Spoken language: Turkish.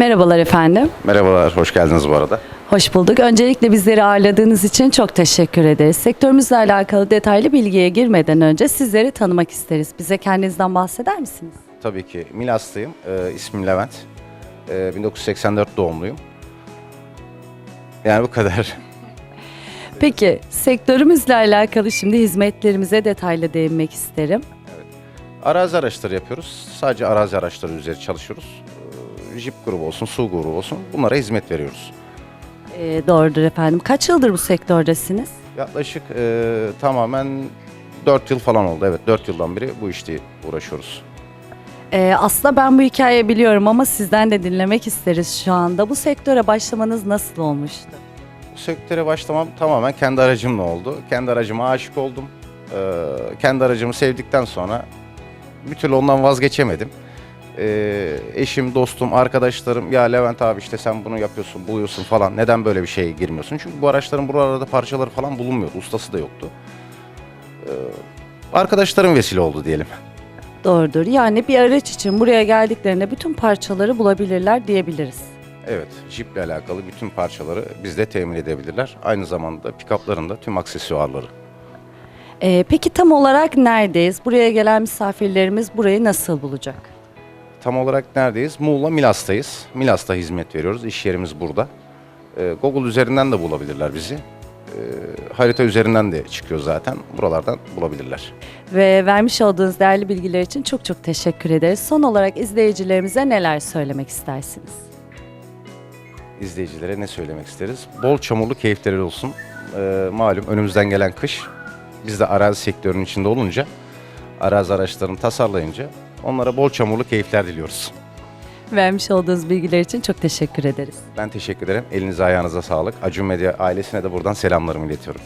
Merhabalar efendim. Merhabalar, hoş geldiniz bu arada. Hoş bulduk. Öncelikle bizleri ağırladığınız için çok teşekkür ederiz. Sektörümüzle alakalı detaylı bilgiye girmeden önce sizleri tanımak isteriz. Bize kendinizden bahseder misiniz? Tabii ki Milas'tayım, ee, ismim Levent. Ee, 1984 doğumluyum. Yani bu kadar. Peki sektörümüzle alakalı şimdi hizmetlerimize detaylı değinmek isterim. Arazi araçları yapıyoruz. Sadece arazi araçları üzeri çalışıyoruz. Jeep grubu olsun, su grubu olsun bunlara hizmet veriyoruz. Ee, doğrudur efendim. Kaç yıldır bu sektördesiniz? Yaklaşık e, tamamen 4 yıl falan oldu. Evet 4 yıldan beri bu işte uğraşıyoruz. Ee, aslında ben bu hikayeyi biliyorum ama sizden de dinlemek isteriz şu anda. Bu sektöre başlamanız nasıl olmuştu? Bu sektöre başlamam tamamen kendi aracımla oldu. Kendi aracıma aşık oldum. Ee, kendi aracımı sevdikten sonra bir türlü ondan vazgeçemedim. Ee, eşim, dostum, arkadaşlarım ya Levent abi işte sen bunu yapıyorsun, buluyorsun falan. Neden böyle bir şeye girmiyorsun? Çünkü bu araçların buralarda parçaları falan bulunmuyordu. Ustası da yoktu. Ee, arkadaşlarım vesile oldu diyelim. Doğrudur. Yani bir araç için buraya geldiklerinde bütün parçaları bulabilirler diyebiliriz. Evet, Jeep ile alakalı bütün parçaları bizde temin edebilirler. Aynı zamanda pick-up'ların da tüm aksesuarları. Ee, peki tam olarak neredeyiz? Buraya gelen misafirlerimiz burayı nasıl bulacak? Tam olarak neredeyiz? Muğla Milas'tayız. Milas'ta hizmet veriyoruz. İş yerimiz burada. Ee, Google üzerinden de bulabilirler bizi. Ee, harita üzerinden de çıkıyor zaten. Buralardan bulabilirler. Ve vermiş olduğunuz değerli bilgiler için çok çok teşekkür ederiz. Son olarak izleyicilerimize neler söylemek istersiniz? İzleyicilere ne söylemek isteriz? Bol çamurlu keyifleri olsun. Ee, malum önümüzden gelen kış. Biz de arazi sektörünün içinde olunca, arazi araçlarını tasarlayınca onlara bol çamurlu keyifler diliyoruz. Vermiş olduğunuz bilgiler için çok teşekkür ederiz. Ben teşekkür ederim. Elinize ayağınıza sağlık. Acun Medya ailesine de buradan selamlarımı iletiyorum.